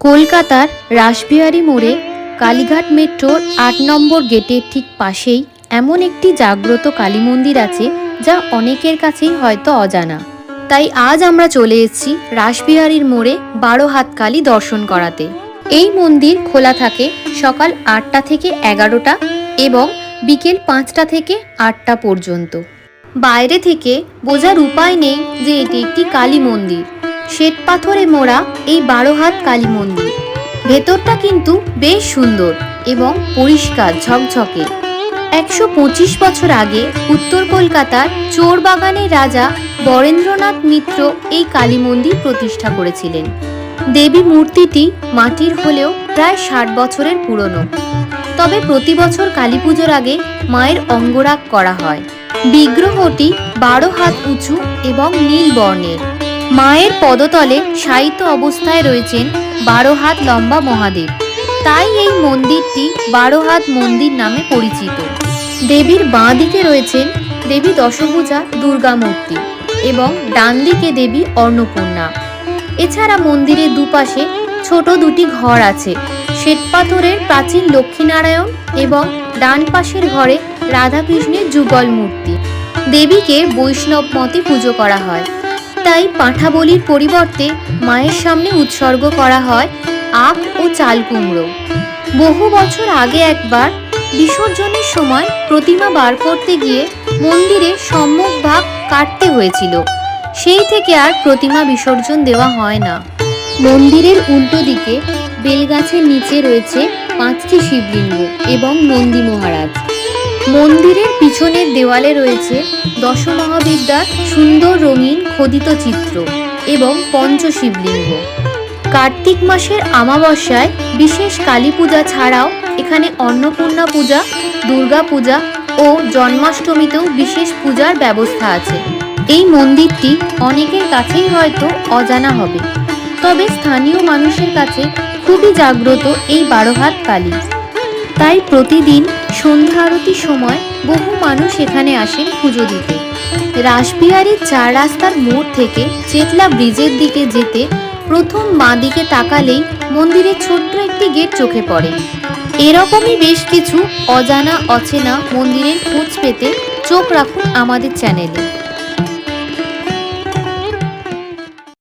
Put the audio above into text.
কলকাতার রাসবিহারী মোড়ে কালীঘাট মেট্রোর আট নম্বর গেটের ঠিক পাশেই এমন একটি জাগ্রত কালী মন্দির আছে যা অনেকের কাছেই হয়তো অজানা। তাই আজ আমরা চলে এসেছি রাসবিহারীর মোড়ে বারো হাত কালী দর্শন করাতে। এই মন্দির খোলা থাকে সকাল আটটা থেকে এগারোটা এবং বিকেল পাঁচটা থেকে আটটা পর্যন্ত। বাইরে থেকে বোঝার উপায় নেই যে এটি একটি কালী মন্দির। শ্বেত পাথরে মোড়া এই বারো হাত কালী মন্দির। ভেতরটা কিন্তু বেশ সুন্দর এবং পরিষ্কার ঝকঝকে। একশো পঁচিশ বছর আগে উত্তর কলকাতার চোর বাগানের রাজা বরেন্দ্রনাথ মিত্র এই কালী মন্দির প্রতিষ্ঠা করেছিলেন। দেবী মূর্তিটি মাটির হলেও প্রায় ষাট বছরের পুরনো। তবে প্রতি বছর কালী পুজোর আগে মায়ের অঙ্গরাগ করা হয়। বিগ্রহটি বারো হাত উঁচু এবং নীল বর্ণের। মায়ের পদতলে সাহিত্য অবস্থায় রয়েছেন বারো হাত লম্বা মহাদেব। তাই এই মন্দিরটি বারো হাত মন্দির নামে পরিচিত। দেবীর বাঁ দিকে রয়েছেন দেবী দশভুজা দুর্গা মূর্তি এবং ডান দিকে দেবী অন্নপূর্ণা। এছাড়া মন্দিরের দুপাশে ছোট দুটি ঘর আছে। শ্বেতপাথরের প্রাচীন লক্ষ্মীনারায়ণ এবং ডান পাশের ঘরে রাধাকৃষ্ণের যুগল মূর্তি দেবীকে বৈষ্ণব মতে পুজো করা হয়। তাই পাঁঠা বলির পরিবর্তে মায়ের সামনে উৎসর্গ করা হয় আখ ও চাল কুমড়ো। বহু বছর আগে একবার বিসর্জনের সময় প্রতিমা বার করতে গিয়ে মন্দিরে সম্মুখ ভাগ কাটতে হয়েছিল। সেই থেকে আর প্রতিমা বিসর্জন দেওয়া হয় না। মন্দিরের উল্টো দিকে বেলগাছের নিচে রয়েছে পাঁচটি শিবলিঙ্গ এবং নন্দী মহারাজ। মন্দিরের পিছনের দেওয়ালে রয়েছে দশমহাবিদ্যার সুন্দর রঙিন খোদিত চিত্র এবং পঞ্চশিবলিঙ্গ। কার্তিক মাসের আমাবস্যায় বিশেষ কালী পূজা ছাড়াও এখানে অন্নপূর্ণা পূজা, দুর্গা পূজা ও জন্মাষ্টমীতেও বিশেষ পূজার ব্যবস্থা আছে। এই মন্দিরটি অনেকের কাছেই হয়তো অজানা হবে, তবে স্থানীয় মানুষের কাছে খুবই জাগ্রত এই বারো হাত কালী। তাই প্রতিদিন সন্ধ্যা আরতির সময় বহু মানুষ এখানে আসেন পুজো দিতে। রাসবিহারীর চার রাস্তার মোড় থেকে চেতলা ব্রিজের দিকে যেতে প্রথম মা দিকে তাকালেই মন্দিরের ছোট্ট একটি গেট চোখে পড়ে। এরকমই বেশ কিছু অজানা, অচেনা মন্দিরের খোঁজ পেতে চোখ রাখুন আমাদের চ্যানেলে।